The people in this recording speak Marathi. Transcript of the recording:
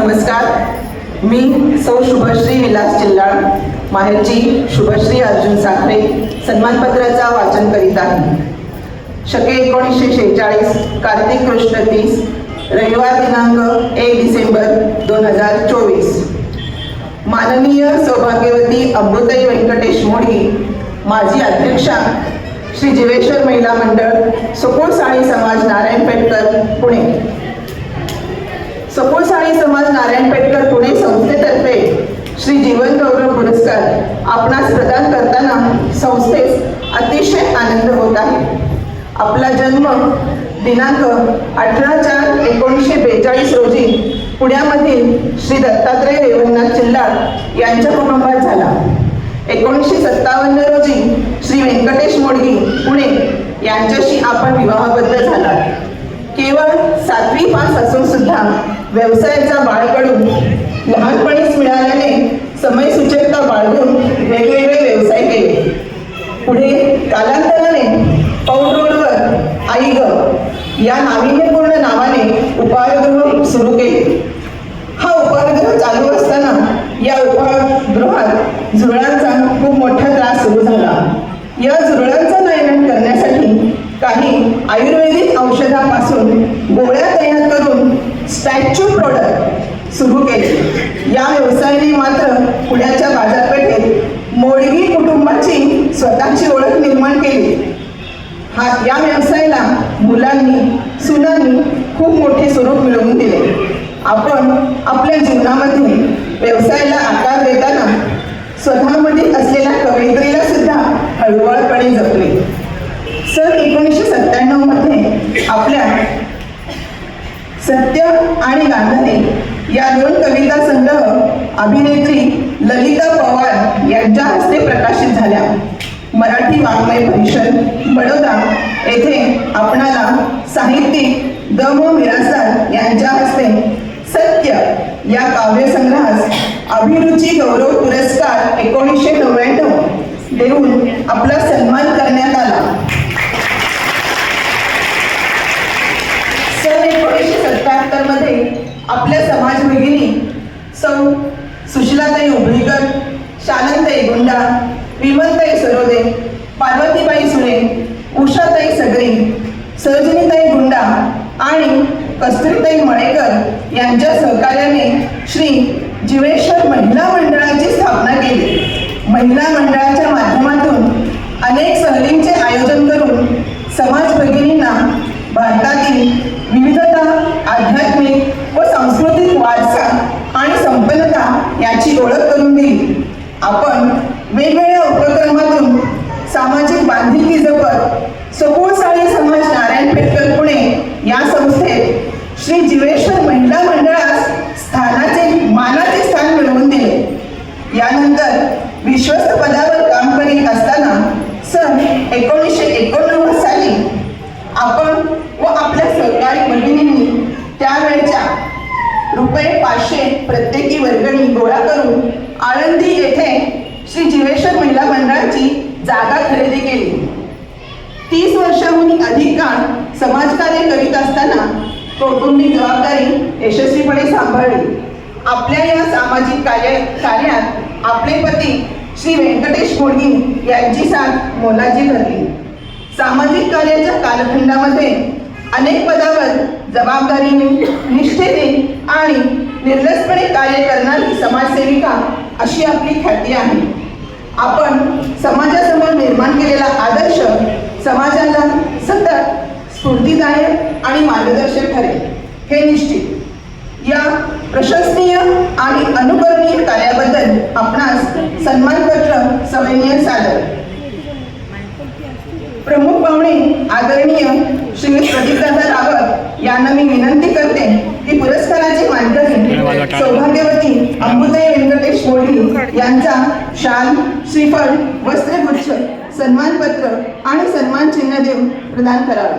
नमस्कार. मी सौ शुभश्री विलास चिल्लाळ. माहेरची शुभश्री अर्जुन साखरे सन्मानपत्राचा वाचन करीत आहे. शके एकोणीसशे शेहेचाळीस कार्तिक कृष्ण तीस रविवार दिनांक एक डिसेंबर दोन हजार चोवीस. माननीय सौभाग्यवती अमृताई व्यंकटेश मोडगी माजी अध्यक्षा श्री जीवेश्वर महिला मंडळ सखोल साळी समाज नारायण पेटकर पुणे सखोल साळी समाज नारायण पेटकर पुणे संस्थेतर्फे श्री जीवन गौरव पुरस्कार आपणास प्रदान करताना संस्थेस अतिशय आनंद होत आहे. आपला जन्म दिनांक अठरा चार एकोणीसशे बेचाळीस रोजी पुण्यामधील श्री दत्तात्रय रेवणनाथ चिल्लार यांच्या कुटुंबात झाला. एकोणीसशे सत्तावन्न रोजी श्री व्यंकटेश मोडगी पुणे यांच्याशी आपण विवाहबद्ध झाला. केवळ सातवी पास असून सुद्धा व्यवसायाचा बाळकडून या नाविन्यपूर्ण नावाने उपाहारगृह सुरू केले. हा उपायगृह चालू असताना या उपायगृहात झुरळांचा खूप मोठा त्रास सुरू झाला. या झुरळांचा नायनाट करण्यासाठी काही आयुर्वेदिक औषधापासून गोळ्या तयार करून स्टॅच्यू प्रोडक्ट सुरू केले. या व्यवसायाने मात्र पुण्याच्या बाजारपेठेत मोडगी कुटुंबाची स्वतःची ओळख निर्माण केली. हा या व्यवसायाला मुलांनी सुनांनी खूप मोठे स्वरूप मिळवून दिले. आपण आपल्या जीवनामध्ये व्यवसायाला आकार देताना स्वतःमध्ये असलेल्या कवयित्रीला सुद्धा हळूवारपणे जपले. सन एकोणीसशे सत्त्याण्णवमध्ये आपल्या सत्य आणि गांधारी या दोन कविता संग्रह अभिनेत्री ललिता पवार यांच्या हस्ते प्रकाशित झाल्या. मराठी वाङ्मय परिषद बडोदा येथे आपणाला साहित्यिक द मो मिरासदार यांच्या हस्ते सत्य या काव्यसंग्रहास अभिरुची गौरव पुरस्कार एकोणीसशे नव्याण्णव देऊन आपला सरोजिनीताई गुंडा आणि कस्तुरीताई मळेकर यांच्या सहकार्याने श्री जीवेश्वर महिला मंडळाची स्थापना केली. महिला मंडळाच्या माध्यमातून अनेक सहलींचे आयोजन करून समाज भगिनींना भारतातील विविधता आध्यात्मिक व सांस्कृतिक वारसा आणि संपन्नता याची ओळख करून दिली. आपण वेगवेगळ्या उपक्रमात सामाजिक बांधिलकी जपत सखोल साळी समाज नारायण पेटकर पुणे या संस्थेत श्री जीवेश्वर महिला मंडळास स्थानाचे मानाचे स्थान मिळवून दिले यानंतर विश्वस्त पदावर काम करीत असताना सन एकोणीसशे एकोणनव्वद साली आपण व आपल्या सहकारी बहिणींनी त्यावेळच्या रुपये पाचशे प्रत्येकी वर्गणी गोळा करून आळंदी येथे श्री जीवेश्वर महिला मंडळाची जागा खरेदी केली. तीस वर्षाहून अधिक काळ समाजकार्य करीत असताना कौटुंबिक जबाबदारी यशस्वीपणे सांभाळली. आपल्या या सामाजिक कार्य कार्यात आपले पती श्री व्यंकटेश मोडगी यांची साथ मोलाची ठरली सामाजिक कार्याच्या कालखंडामध्ये अनेक पदावर जबाबदारीने निष्ठेने आणि निर्लसपणे कार्य करणारी समाजसेविका अशी आपली ख्याती आहे. आपण समाजासमोर निर्माण केलेला आदर्श समाजाला सतत स्फूर्तीदायक आणि मार्गदर्शक ठरेल हे निश्चित. या प्रशंसनीय आणि अनुकरणीय कार्याबद्दल आपणास सन्मानपत्र सवयनीय सादर. प्रमुख पाहुणे आदरणीय श्री प्रदीपदादा रावत यांना मी विनंती करते की पुरस्काराची मानकरी सौभाग्यवती अंबुदय व्यंकटेश मोडी यांचा शाल श्रीफळ वस्त्रगुच्छ सन्मानपत्र आणि सन्मान चिन्ह देऊन प्रदान करावे.